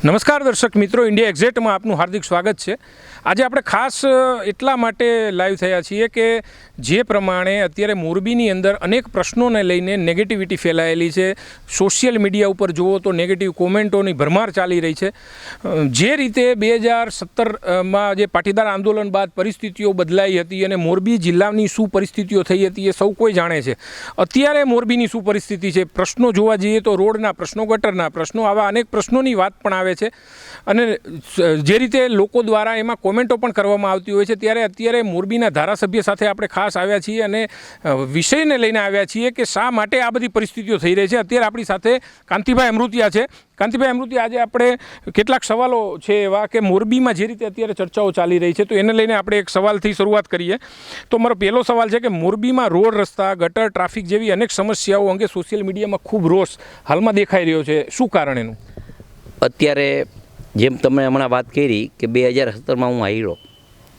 નમસ્કાર દર્શક મિત્રો ઇન્ડિયા એક્ઝેટમાં આપનું હાર્દિક સ્વાગત છે. આજે આપણે ખાસ એટલા માટે લાઈવ થયા છીએ કે જે પ્રમાણે અત્યારે મોરબીની અંદર અનેક પ્રશ્નોને લઈને નેગેટિવિટી ફેલાયેલી છે. સોશિયલ મીડિયા ઉપર જુઓ તો નેગેટિવ કોમેન્ટોની ભરમાર ચાલી રહી છે. જે રીતે બે હજાર સત્તરમાં જે પાટીદાર આંદોલન બાદ પરિસ્થિતિઓ બદલાઈ હતી અને મોરબી જિલ્લાની શું પરિસ્થિતિઓ થઈ હતી એ સૌ કોઈ જાણે છે. અત્યારે મોરબીની શું પરિસ્થિતિ છે? પ્રશ્નો જોવા જઈએ તો રોડના પ્રશ્નો, ગટરના પ્રશ્નો, આવા અનેક પ્રશ્નોની વાત પણ આવે છે. અને જે રીતે લોકો દ્વારા એમાં કોમેન્ટો પણ કરવામાં આવતી હોય છે, ત્યારે અત્યારે મોરબીના ધારાસભ્ય સાથે આપણે ખાસ આવ્યા છીએ અને વિષયને લઈને આવ્યા છીએ કે શા માટે આ બધી પરિસ્થિતિઓ થઈ રહી છે. અત્યારે આપણી સાથે કાંતિભાઈ અમૃતિયા છે. કાંતિભાઈ અમૃતિયા, આજે આપણે કેટલાક સવાલો છે એવા કે મોરબીમાં જે રીતે અત્યારે ચર્ચાઓ ચાલી રહી છે, તો એને લઈને આપણે એક સવાલથી શરૂઆત કરીએ. તો મારો પહેલો સવાલ છે કે મોરબીમાં રોડ રસ્તા, ગટર, ટ્રાફિક જેવી અનેક સમસ્યાઓ અંગે સોશિયલ મીડિયામાં ખૂબ રોષ હાલમાં દેખાઈ રહ્યો છે. શું કારણ એનું? અત્યારે જેમ તમે હમણાં વાત કરી કે બે હજાર સત્તરમાં હું હાર્યો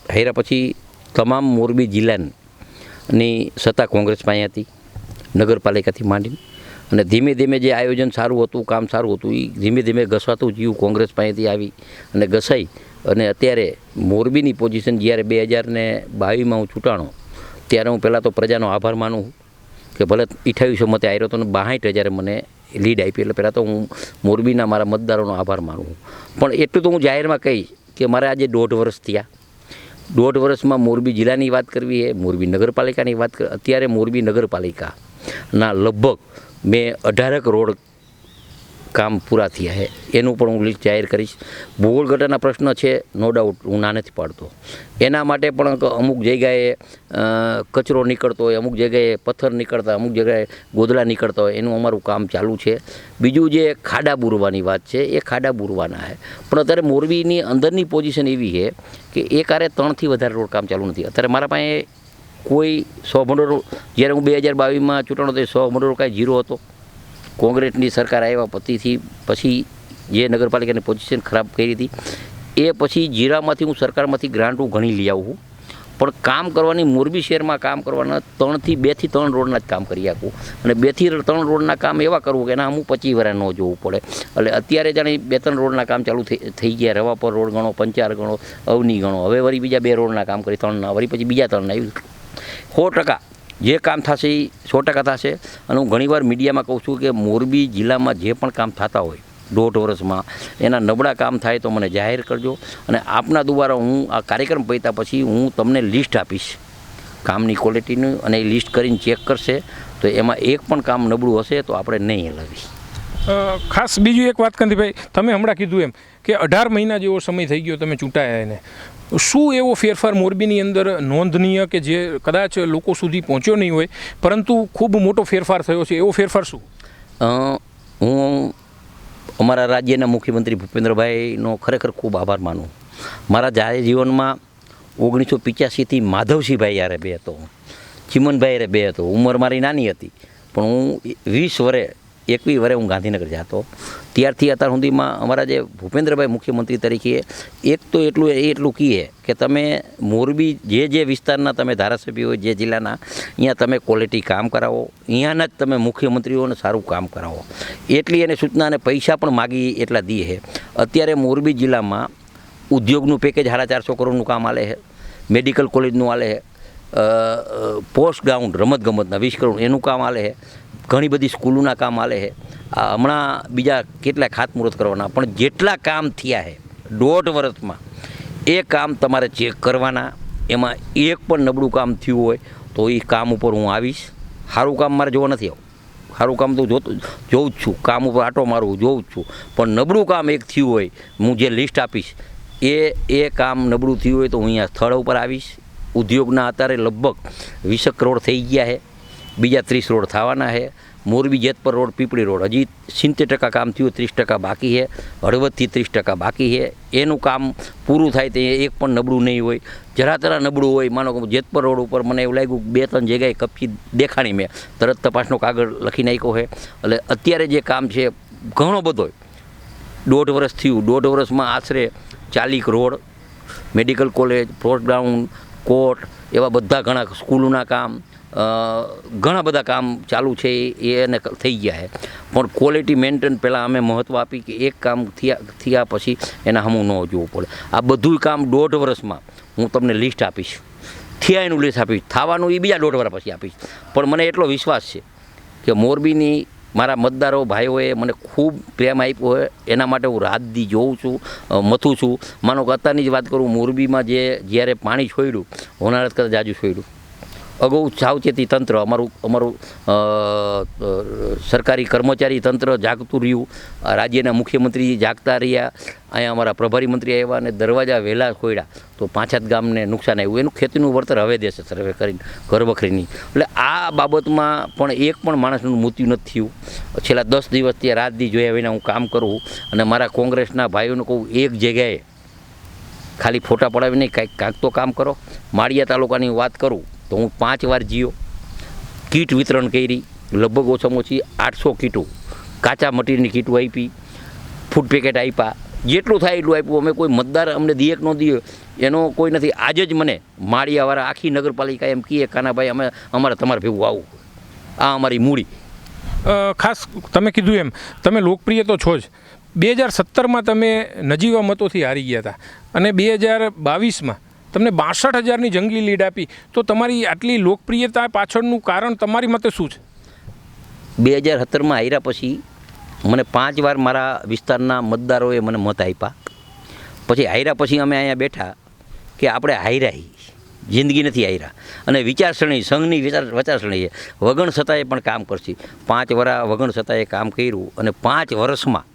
હાર્યા પછી તમામ મોરબી જિલ્લાની સત્તા કોંગ્રેસ પાસે હતી, નગરપાલિકાથી માંડીને. અને ધીમે ધીમે જે આયોજન સારું હતું, કામ સારું હતું એ ધીમે ધીમે ઘસાતું જીવ કોંગ્રેસ પાસેથી આવી અને ઘસાઈ. અને અત્યારે મોરબીની પોઝિશન જ્યારે બે હજારને બાવીસમાં હું છૂટાણો ત્યારે હું પહેલાં તો પ્રજાનો આભાર માનું કે ભલે અઠ્યાવીસો મતે આવ્યો હતો ને હજારે મને લીડ આપી એટલે પહેલાં તો હું મોરબીના મારા મતદારોનો આભાર માનું પણ એટલું તો હું જાહેરમાં કહીશ કે મારે આજે દોઢ વર્ષ થયા. દોઢ વર્ષમાં મોરબી જિલ્લાની વાત કરવી એ મોરબી નગરપાલિકાની વાત કર, અત્યારે મોરબી નગરપાલિકાના લગભગ મેં અઢારક રોડ કામ પૂરા થયા છે એનું પણ હું લિસ્ટ જાહેર કરીશ. ભૂગોળ ગટરના પ્રશ્ન છે નો ડાઉટ હું ના નથી પાડતો. એના માટે પણ અમુક જગ્યાએ કચરો નીકળતો હોય, અમુક જગ્યાએ પથ્થર નીકળતા અમુક જગ્યાએ ગોદડા નીકળતા હોય, એનું અમારું કામ ચાલુ છે. બીજું જે ખાડા બુરવાની વાત છે, એ ખાડા બુરવાના છે પણ અત્યારે મોરબીની અંદરની પોઝિશન એવી છે કે એ કારે ત્રણથી વધારે રોડ કામ ચાલુ નથી. અત્યારે મારા પાસે કોઈ સો ભંડોળ, જ્યારે હું બે હજાર બાવીસમાં ચૂંટણો તો સો ભંડોળ કાંઈ જીરો હતો. કોંગ્રેસની સરકાર આવ્યા પછીથી પછી જે નગરપાલિકાની પોઝિશન ખરાબ કરી હતી, એ પછી જીરામાંથી હું સરકારમાંથી ગ્રાન્ટ હું ઘણી લઈ આવું પણ કામ કરવાની મોરબી શહેરમાં કામ કરવાના ત્રણથી બેથી ત્રણ રોડના જ કામ કરી આપું. અને બેથી ત્રણ રોડના કામ એવા કરવું કે એના અમુક પચીસ વર્ષ ન જોવું પડે. એટલે અત્યારે જાણે બે ત્રણ રોડના કામ ચાલુ થઈ ગયા. રવાપર રોડ ગણો, પંચાર ગણો, અવની ગણો. હવે વળી બીજા બે રોડના કામ કરી, ત્રણના. વળી પછી બીજા ત્રણના. સો ટકા. જે કામ થશે એ સો ટકા થશે. અને હું ઘણીવાર મીડિયામાં કહું છું કે મોરબી જિલ્લામાં જે પણ કામ થતા હોય દોઢ વર્ષમાં એના નબળા કામ થાય તો મને જાહેર કરજો. અને આપના દ્વારા હું આ કાર્યક્રમ પૈતા પછી હું તમને લિસ્ટ આપીશ. કામની ક્વોલિટીનું અને એ લિસ્ટ કરીને ચેક કરશે. તો એમાં એક પણ કામ નબળું હશે તો આપણે નહીં હલાવીશ. અ, ખાસ બીજું એક વાત કાંતિભાઈ તમે હમણાં કીધું એમ કે અઢાર મહિના જેવો સમય થઈ ગયો તમે ચૂંટાયા એને. શું એવો ફેરફાર મોરબીની અંદર નોંધનીય કે જે કદાચ લોકો સુધી પહોંચ્યો નહીં હોય, પરંતુ ખૂબ મોટો ફેરફાર થયો છે? એવો ફેરફાર શું? હું અમારા રાજ્યના મુખ્યમંત્રી ભૂપેન્દ્રભાઈનો ખરેખર ખૂબ આભાર માનું મારા જાહેર જીવનમાં ઓગણીસો પિચ્યાસીથી માધવસિંહભાઈ યારે બે હતો. ચિમનભાઈ યારે બે હતો. ઉંમર મારી નાની હતી. પણ હું વીસ વરે એકવીસ વરે હું ગાંધીનગર જતો. ત્યારથી અત્યાર સુધીમાં અમારા જે ભૂપેન્દ્રભાઈ મુખ્યમંત્રી તરીકે, એક તો એટલું એ એટલું કહીએ કે તમે મોરબી જે જે વિસ્તારના તમે ધારાસભ્ય જે જિલ્લાના, અહીંયા તમે ક્વોલિટી કામ કરાવો. અહીંયાના જ તમે મુખ્યમંત્રીઓને સારું કામ કરાવો. એટલી એને સૂચના અને પૈસા પણ માગી એટલા દીએ છે અત્યારે મોરબી જિલ્લામાં ઉદ્યોગનું પેકેજ સાડા ચારસો કરોડનું કામ આલે છે મેડિકલ કોલેજનું આલે છે પોસ્ટ ગ્રાઉન્ડ રમતગમતના વીસ કરોડ એનું કામ આલે છે ઘણી બધી સ્કૂલોના કામ આલે છે. હમણાં બીજા કેટલા ખાતમુહૂર્ત કરવાના, પણ જેટલા કામ થયા છે, દોઢ વર્ષમાં, એ કામ તમારે ચેક કરવાના, એમાં એક પણ નબળું કામ થયું હોય, તો એ કામ ઉપર હું આવીશ. સારું કામ મારે જોવા નથી આવું સારું કામ તો જોતું જોઉં જ છું. કામ ઉપર આટો મારું જોઉં જ છું. પણ નબળું કામ એક થયું હોય, હું જે લિસ્ટ આપીશ, એ એ કામ નબળું થયું હોય તો હું અહીંયા સ્થળ ઉપર આવીશ. ઉદ્યોગના અત્યારે લગભગ વીસક કરોડ થઈ ગયા છે. બીજા ત્રીસ રોડ થવાના છે. Morbi Jetpar road, Pipli road. હજી સિત્તેર ટકા કામ થયું, ત્રીસ ટકા બાકી છે. હળવદથી ત્રીસ ટકા બાકી છે. એનું કામ પૂરું થાય તે એક પણ નબળું નહીં હોય. જરા તરા નબળું હોય, માનો કે જેતપર રોડ ઉપર મને એવું લાગ્યું બે ત્રણ જગ્યાએ કપચી દેખાણી મેં. તરત તપાસનો કાગળ લખી નાખ્યો છે. એટલે અત્યારે જે કામ છે, ઘણો બધો દોઢ વર્ષ થયું. દોઢ વર્ષમાં આશરે ચાલીક road, medical college post ground court, એવા બધા ઘણા સ્કૂલોના કામ. ઘણા બધા કામ ચાલુ છે, એ એને થઈ ગયા છે. પણ ક્વોલિટી મેન્ટેન પહેલાં અમે મહત્ત્વ આપી કે એક કામ થયા થયા પછી એના હમું ન જોવું પડે. આ બધું કામ દોઢ વર્ષમાં હું તમને લિસ્ટ આપીશ. થયા એનું લિસ્ટ આપીશ. થવાનું એ બીજા દોઢ વર્ષ પછી આપીશ. પણ મને એટલો વિશ્વાસ છે કે મોરબીની મારા મતદારો, ભાઈઓએ મને ખૂબ પ્રેમ આપ્યો હોય એના માટે હું રાત દી જોઉં છું મથું છું. માનો કે અત્યારની જ વાત કરું, મોરબીમાં જે, જ્યારે પાણી છોડ્યું, હોનારત કરતાં જાજુ છોડ્યું. અગાઉ સાવચેતી તંત્ર, અમારું અમારું સરકારી કર્મચારી તંત્ર જાગતું રહ્યું. રાજ્યના મુખ્યમંત્રી જાગતા રહ્યા. અહીંયા અમારા પ્રભારી મંત્રી આવ્યા અને દરવાજા વહેલા ખોડ્યા તો પાંચાત ગામને નુકસાન આવ્યું. એનું ખેતીનું વળતર હવે દેશે સર્વે કરીને, ઘર વખરીની. એટલે આ બાબતમાં પણ એક પણ માણસનું મૃત્યુ નથી થયું. છેલ્લા દસ દિવસથી રાત દી જોયા વિના હું કામ કરું અને મારા કોંગ્રેસના ભાઈઓને કહું, એક જગ્યાએ ખાલી ફોટા પડાવી નહીં કાંઈક કાંઈક તો કામ કરો. માળિયા તાલુકાની વાત કરું. તો હું પાંચ વાર જીઓ કીટ વિતરણ કરી, લગભગ ઓછામાં ઓછી આઠસો કીટો કાચા મટીરિયલની કીટો આપી ફૂડ પેકેટ આપ્યા. જેટલું થાય એટલું આપ્યું. અમે કોઈ મતદાર અમને દીએ ન દીએ એનો કોઈ નથી. આજે જ મને માળિયાવાળા આખી નગરપાલિકા એમ કહીએ કાનાભાઈ, અમે અમારે તમારે ભેગું આવું. આ અમારી મૂડી. ખાસ તમે કીધું એમ. તમે લોકપ્રિય તો છો જ. બે હજાર સત્તરમાં તમે નજીવા મતોથી હારી ગયા હતા. અને બે હજાર બાવીસમાં તમને બાસઠ હજારની જંગી લીડ આપી. તો તમારી આટલી લોકપ્રિયતા પાછળનું કારણ તમારી મતે શું છે? બે હજાર સત્તરમાં આવ્યા પછી મને પાંચ વાર મારા વિસ્તારના મતદારોએ મને મત આપ્યા પછી હાર્યા પછી અમે અહીંયા બેઠા કે આપણે હાર્યા જિંદગી નથી હાર્યા અને વિચારસરણી, સંઘની વિચાર વિચારસરણી છે. વગણ છતાંય પણ કામ કરશે. પાંચ વરા વગણ છતાંય કામ કર્યું અને પાંચ વર્ષમાં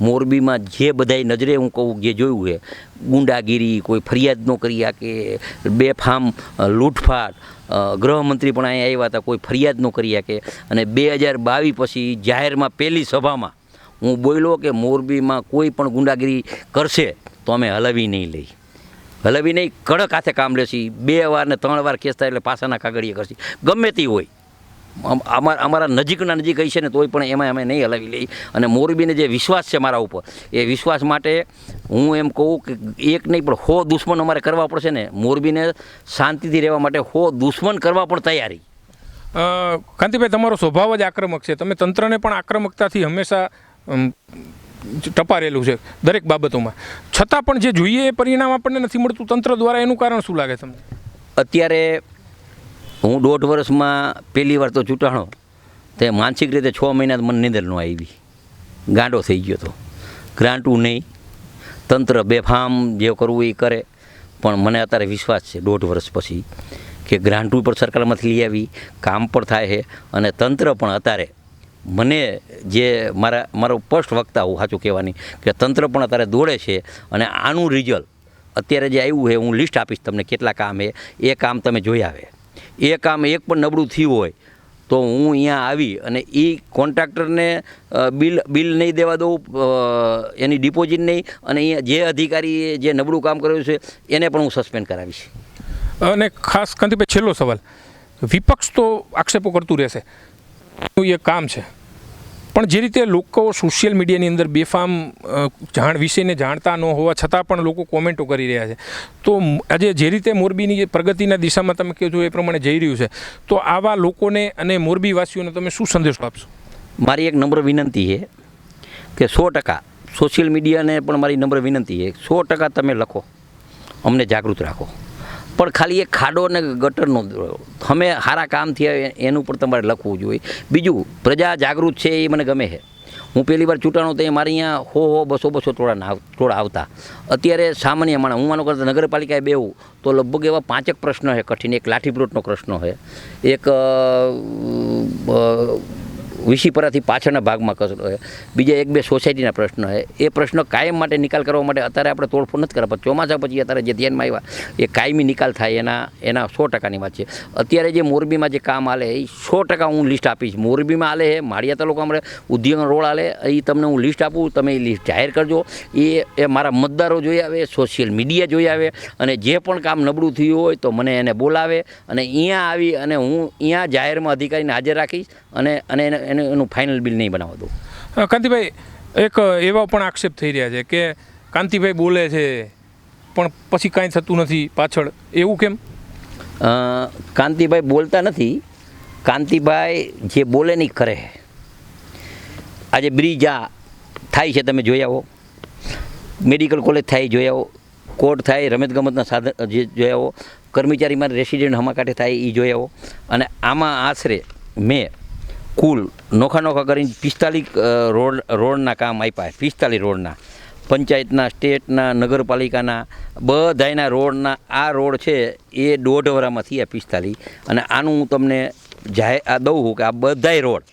મોરબીમાં જે બધાય નજરે હું કહું જે જોયું છે, ગુંડાગીરી, કોઈ ફરિયાદ ન કરી કે બેફામ લૂંટફાટ ગૃહમંત્રી પણ અહીંયા આવ્યા હતા, કોઈ ફરિયાદ ન કરી શકે અને બે હજાર બાવીસ પછી જાહેરમાં પહેલી સભામાં હું બોલ્યો કે મોરબીમાં કોઈ પણ ગુંડાગીરી કરશે તો અમે હલાવી નહીં લઈ. હલાવી નહીં, કડક હાથે કામ લેશી, બે વાર ને ત્રણ વાર કેસ એટલે પાછાના કાગળીએ કરશી. ગમે તે હોય. અમારા અમારા નજીકના નજીક હશે છે ને તોય પણ એમાં અમે નહીં હલાવી લઈ અને મોરબીને જે વિશ્વાસ છે મારા ઉપર એ વિશ્વાસ માટે હું એમ કહું કે એક નહીં પણ હો દુશ્મન અમારે કરવા પડશે ને. મોરબીને શાંતિથી રહેવા માટે હો દુશ્મન કરવા પણ તૈયારી. કાંતિભાઈ તમારો સ્વભાવ જ આક્રમક છે. તમે તંત્રને પણ આક્રમકતાથી હંમેશા ટપારેલું છે દરેક બાબતોમાં. છતાં પણ જે જોઈએ એ પરિણામ આપણને નથી મળતું. તંત્ર દ્વારા એનું કારણ શું લાગે તમને? અત્યારે હું દોઢ વર્ષમાં પહેલી વાર તો ચૂંટાણો. તે માનસિક રીતે છ મહિના મને નીંદર ન આવી. ગાંડો થઈ ગયો હતો ગ્રાન્ટું નહીં. તંત્ર બેફામ જે કરવું એ કરે. પણ મને અત્યારે વિશ્વાસ છે દોઢ વર્ષ પછી કે ગ્રાન્ટું પણ સરકારમાંથી લઈ આવી, કામ પણ થાય છે અને તંત્ર પણ અત્યારે મને જે મારા, મારો સ્પષ્ટ વક્તા હું સાચું કહેવાની કે તંત્ર પણ અત્યારે દોડે છે અને આનું રિઝલ્ટ અત્યારે જે આવ્યું છે, હું લિસ્ટ આપીશ તમને કેટલા કામ છે. એ કામ તમે જોઈ આવે. એ કામ એક પણ નબળું થયું હોય, તો હું અહીંયા આવી અને એ કોન્ટ્રાક્ટરને બિલ બિલ નહીં દેવા દઉં એની ડિપોઝિટ નહીં અને અહીંયા જે અધિકારીએ જે નબળું કામ કર્યું છે, એને પણ હું સસ્પેન્ડ કરાવીશ. અને ખાસ કાંતિભાઈ છેલ્લો સવાલ. વિપક્ષ તો આક્ષેપો કરતું રહેશે. એ કામ છે. પણ જે રીતે લોકો સોશિયલ મીડિયાની અંદર બેફામ જાણ વિશેને જાણતા ન હોવા છતાં પણ લોકો કોમેન્ટો કરી રહ્યા છે. તો આજે જે રીતે મોરબીની પ્રગતિના દિશામાં તમે કહો છો એ પ્રમાણે જઈ રહ્યું છે. તો આવા લોકોને અને મોરબીવાસીઓને તમે શું સંદેશો આપશો? મારી એક નમ્ર વિનંતી છે કે સો ટકા સોશિયલ મીડિયાને પણ મારી નમ્ર વિનંતી છે સો ટકા તમે લખો. અમને જાગૃત રાખો. પણ ખાલી એક ખાડો ને ગટરનો અમે સારા કામ થયા એનું પણ તમારે લખવું જોઈએ. બીજું, પ્રજા જાગૃત છે એ મને ગમે છે. હું પહેલી વાર ચૂંટાણો તો એ મારે અહીંયા હો હો બસો બસો ટોળા ટોળા આવતા. અત્યારે સામાન્ય માણસ, હું માનો કરતા નગરપાલિકાએ બેવું, તો લગભગ એવા પાંચેક પ્રશ્ન છે કઠિન. એક લાઠીપ્લોટનો પ્રશ્ન છે. એક વિશીપરાથી પાછળના ભાગમાં કચરો છે. બીજા એક બે સોસાયટીના પ્રશ્નો છે. એ પ્રશ્નો કાયમ માટે નિકાલ કરવા માટે અત્યારે આપણે તોડફોડ નથી કરવા પણ ચોમાસા પછી અત્યારે જે ધ્યાનમાં આવ્યા, એ કાયમી નિકાલ થાય એના એના સો ટકાની વાત છે. અત્યારે જે મોરબીમાં જે કામ આલે એ સો ટકા હું લિસ્ટ આપીશ. મોરબીમાં આલે છે માળિયા તાલુકામાં ઉદ્યોગ રોડ આલે એ તમને હું લિસ્ટ આપું. તમે એ લિસ્ટ જાહેર કરજો. એ એ મારા મતદારો જોઈ આવે, સોશિયલ મીડિયા જોઈ આવે અને જે પણ કામ નબળું થયું હોય તો મને એને બોલાવે અને અહીંયા આવી અને હું અહીંયા જાહેરમાં અધિકારીને હાજર રાખીશ અને અને એને એને ફાઇનલ બિલ નહીં બનાવવા દઉં. કાંતિભાઈ એક એવા પણ આક્ષેપ થઈ રહ્યા છે કે કાંતિભાઈ બોલે છે પણ પછી કાંઈ થતું નથી પાછળ. એવું કેમ? કાંતિભાઈ બોલતા નથી. કાંતિભાઈ જે બોલે નહીં કરે. આજે બ્રિજ આ થાય છે તમે જોઈ આવો. મેડિકલ કોલેજ થાય જોઈ આવો. કોર્ટ થાય રમતગમતના સાધન જે જોઈ આવો. કર્મચારીમાં રેસિડેન્ટ હમાકાંઠે થાય એ જોઈ આવો. અને આમાં આશરે મેં કુલ નોખા નોખા કરીને પિસ્તાલીસ રોડ, રોડના કામ આપ્યા પિસ્તાલીસ રોડના. પંચાયતના, સ્ટેટના, નગરપાલિકાના, બધાયના રોડના, આ રોડ છે એ દોઢ વરામાં થયા પિસ્તાલીસ. અને આનું હું તમને જાહેર આ દઉં છું કે આ બધાય રોડ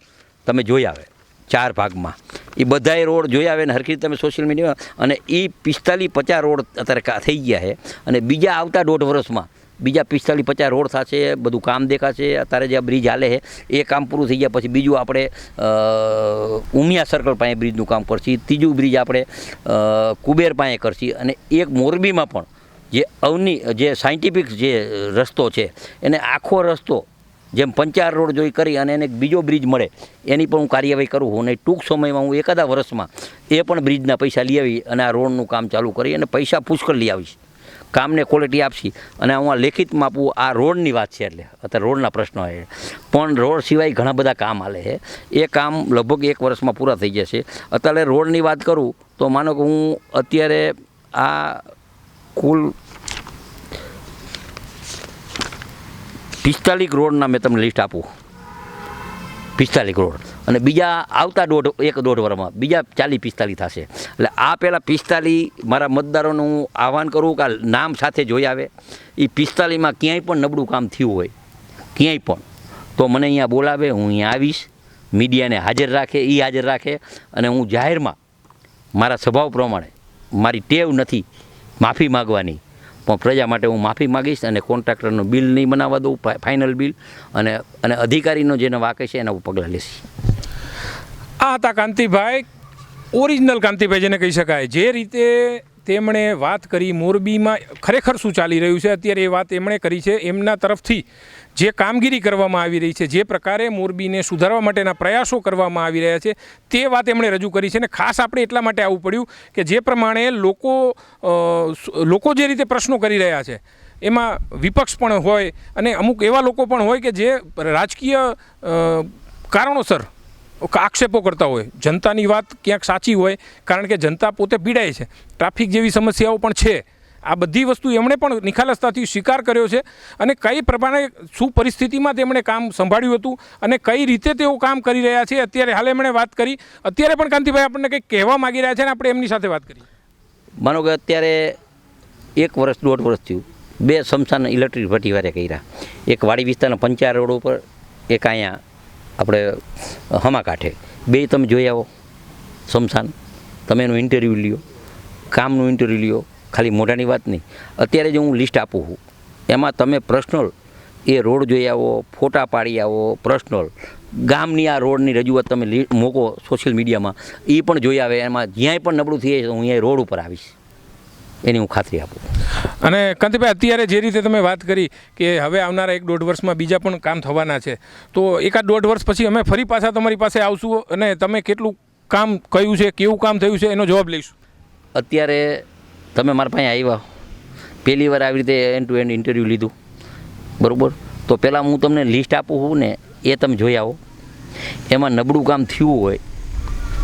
તમે જોઈ આવે, ચાર ભાગમાં. એ બધાય રોડ જોઈ આવે ને હરખી તમે સોશિયલ મીડિયા અને એ પિસ્તાલીસ પચાસ રોડ અત્યારે થઈ ગયા છે. અને બીજા આવતા દોઢ વર્ષમાં બીજા પિસ્તાલીસ પચાસ રોડ થશે, બધું કામ દેખાશે, અત્યારે જે આ બ્રિજ હાલે છે, એ કામ પૂરું થઈ ગયા પછી બીજું આપણે ઉમિયા સર્કલ પાસે બ્રિજનું કામ કરશી, ત્રીજું બ્રિજ આપણે કુબેર પાસે કરશી અને એક મોરબીમાં પણ જે અવની, જે સાયન્ટિફિક જે રસ્તો છે, એને આખો રસ્તો જેમ પંચાર રોડ જોઈ કરી અને એને બીજો બ્રિજ મળે, એની પણ હું કાર્યવાહી કરું છું. અને ટૂંક સમયમાં હું એકાદા વર્ષમાં એ પણ બ્રિજના પૈસા લઈ આવી અને આ રોડનું કામ ચાલુ કરી અને પૈસા પુષ્કળ લઈ આવીશ. કામને ક્વોલિટી આપશી? અને હું આ લેખિતમાં આપું, આ રોડની વાત છે એટલે, અત્યારે રોડના પ્રશ્નો છે. પણ રોડ સિવાય ઘણા બધા કામ હાલે છે. એ કામ લગભગ એક વર્ષમાં પૂરા થઈ જશે. અત્યારે રોડની વાત કરું, તો માનો કે હું અત્યારે આ કુલ પિસ્તાલીસ રોડના મેં તમને લિસ્ટ આપું. પિસ્તાલીસ રોડ. અને બીજા આવતા દોઢ, એક દોઢ વર્ષમાં બીજા ચાલીસ, પિસ્તાલીસ થશે. એટલે આ પહેલાં પિસ્તાલીસ મારા મતદારોનું આહવાન કરું કે નામ સાથે જોઈ આવે. એ પિસ્તાલીસમાં ક્યાંય પણ નબળું કામ થયું હોય, ક્યાંય પણ. તો મને અહીંયા બોલાવે, હું અહીંયા આવીશ, મીડિયાને હાજર રાખે એ હાજર રાખે અને હું જાહેરમાં મારા સ્વભાવ પ્રમાણે મારી ટેવ નથી માફી માગવાની. પણ પ્રજા માટે હું માફી માગીશ અને કોન્ટ્રાક્ટરનું બિલ નહીં બનાવવા દઉં ફાઇનલ બિલ અને અને અધિકારીનો જેને વાકે છે એના હું પગલાં લેશી. આ હતા કાંતિભાઈ, ઓરિજિનલ કાંતિભાઈ જેને કહી શકાય. જે રીતે તેમણે વાત કરી મોરબીમાં, ખરેખર શું ચાલી રહ્યું છે, અત્યારે એ વાત એમણે કરી છે. એમના તરફથી જે કામગીરી કરવામાં આવી રહી છે, જે પ્રકારે મોરબીને સુધારવા માટેના પ્રયાસો કરવામાં આવી રહ્યા છે, તે વાત એમણે રજૂ કરી છે. અને ખાસ આપણે એટલા માટે આવવું પડ્યું કે જે પ્રમાણે લોકો લોકો જે રીતે પ્રશ્નો કરી રહ્યા છે, એમાં વિપક્ષ પણ હોય અને અમુક એવા લોકો પણ હોય કે જે રાજકીય કારણોસર આક્ષેપો કરતા હોય. જનતાની વાત ક્યાંક સાચી હોય, કારણ કે જનતા પોતે પીડાય છે. ટ્રાફિક જેવી સમસ્યાઓ પણ છે. આ બધી વસ્તુ એમણે પણ નિખાલસતાથી સ્વીકાર કર્યો છે અને કઈ પ્રમાણે શું પરિસ્થિતિમાં તેમણે કામ સંભાળ્યું હતું અને કઈ રીતે તેઓ કામ કરી રહ્યા છે, અત્યારે હાલ એમણે વાત કરી. અત્યારે પણ કાંતિભાઈ આપણને કંઈક કહેવા માગી રહ્યા છે અને આપણે એમની સાથે વાત કરી માનો કે અત્યારે એક વર્ષ, દોઢ વર્ષ થયું. બે શમશાન ઇલેક્ટ્રિક ભઠ્ઠી વારે કર્યા. એક વાડી વિસ્તારના પંચાયત રોડ ઉપર, એક અહીંયા આપણે હમાકાંઠે બે તમે જોઈ આવો, શમશાન. તમે એનું ઇન્ટરવ્યૂ લ્યો, કામનું ઇન્ટરવ્યૂ લ્યો, ખાલી મોઢાની વાત નહીં. અત્યારે જે હું લિસ્ટ આપું છું, એમાં તમે પર્સનલ એ રોડ જોઈ આવો, ફોટા પાડી આવો પર્સનલ ગામની આ રોડની રજૂઆત તમે મૂકો સોશિયલ મીડિયામાં એ પણ જોઈ આવે, એમાં જ્યાંય પણ નબળું થઈ જાય હું અહીંયા રોડ ઉપર આવીશ. એની હું ખાતરી આપું. અને કાંતિભાઈ અત્યારે જે રીતે તમે વાત કરી કે હવે આવનારા એક દોઢ વર્ષમાં બીજા પણ કામ થવાના છે તો એકાદ દોઢ વર્ષ પછી અમે ફરી પાછા તમારી પાસે આવશું અને તમે કેટલું કામ કયું છે કેવું કામ થયું છે એનો જવાબ લઈશું. અત્યારે તમે મારા પાસે આવ્યા. પહેલી વાર આવી રીતે એન્ડ ટુ એન્ડ ઇન્ટરવ્યૂ લીધું. બરાબર? તો પહેલાં હું તમને લિસ્ટ આપું છું ને એ તમે જોઈ આવો. એમાં નબળું કામ થયું હોય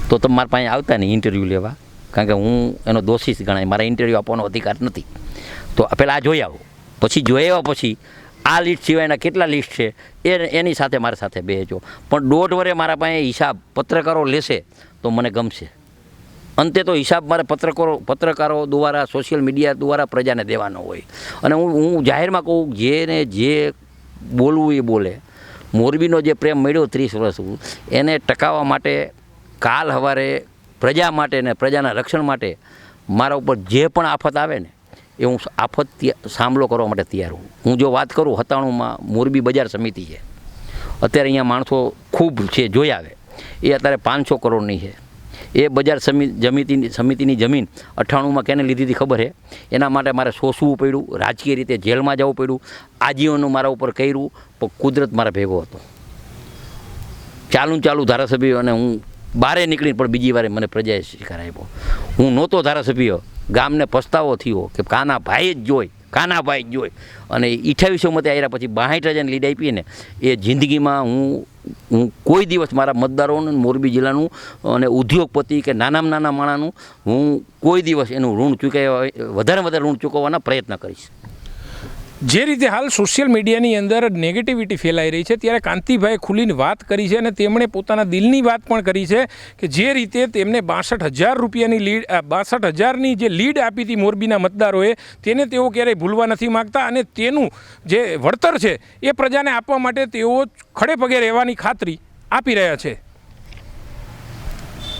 તો તમે મારા પાસે આવતા નહીં ઇન્ટરવ્યૂ લેવા. કારણ કે હું એનો દોષી ગણાય. મારા ઇન્ટરવ્યૂ આપવાનો અધિકાર નથી. તો પહેલાં આ જોઈ આવો. પછી જોઈ આવ્યા પછી આ લિસ્ટ સિવાયના કેટલા લિસ્ટ છે? એ એની સાથે મારી સાથે બેસજો પણ દોઢ વરે મારા પાસે હિસાબ પત્રકારો લેશે તો મને ગમશે. અંતે તો હિસાબ મારે પત્રકારો પત્રકારો દ્વારા સોશિયલ મીડિયા દ્વારા પ્રજાને દેવાનો હોય. અને હું હું જાહેરમાં કહું, જેને જે બોલવું એ બોલે. મોરબીનો જે પ્રેમ મળ્યો ત્રીસ વર્ષ એને ટકાવવા માટે કાલ સવારે પ્રજા માટે ને પ્રજાના રક્ષણ માટે મારા ઉપર જે પણ આફત આવે ને, એ હું આફત સામલો કરવા માટે તૈયાર હું હું જો વાત કરું હતાણુંમાં મોરબી બજાર સમિતિ છે. અત્યારે અહીંયા માણસો ખૂબ છે, જોઈ આવે. એ અત્યારે પાંચસો કરોડની છે. એ બજાર સમિ, જમિતિની, સમિતિની જમીન અઠ્ઠાણુંમાં કેને લીધી હતી ખબર છે એના માટે મારે સોસવું પડ્યું, રાજકીય રીતે જેલમાં જવું પડ્યું, આજીવનનું મારા ઉપર કર્યું, પણ કુદરત મારા ભેગો હતો. ચાલુ ચાલુ ધારાસભ્યો અને હું બારે નીકળીને પણ બીજી વારે મને પ્રજાએ સ્વીકાર આપ્યો. હું નહોતો ધારાસભ્ય. ગામને પસ્તાવો થયો કે કાના ભાઈ જ જોઈ કાનાભાઈ જોઈ અને અઠ્યાવીસો મતે આવ્યા પછી બાસઠ હજારની લીડ આપી ને એ જિંદગીમાં હું હું કોઈ દિવસ મારા મતદારોનું, મોરબી જિલ્લાનું અને ઉદ્યોગપતિ કે નાનામાં નાના માણાનું હું કોઈ દિવસ એનું ઋણ ચૂકવ્યા વધારે વધારે ઋણ ચૂકવવાના પ્રયત્ન કરીશ. જે રીતે હાલ સોશિયલ મીડિયાની અંદર નેગેટિવિટી ફેલાઈ રહી છે, ત્યારે કાંતિભાઈ ખુલીને વાત કરી છે અને તેમણે પોતાના દિલની વાત પણ કરી છે કે જે રીતે તેમને બાસઠ હજાર રૂપિયાની લીડ બાસઠ હજારની જે લીડ આપી હતી મોરબીના મતદારોએ, તેને તેઓ ક્યારેય ભૂલવા નથી માગતા અને તેનું જે વળતર છે, એ પ્રજાને આપવા માટે તેઓ ખડે પગે રહેવાની ખાતરી આપી રહ્યા છે.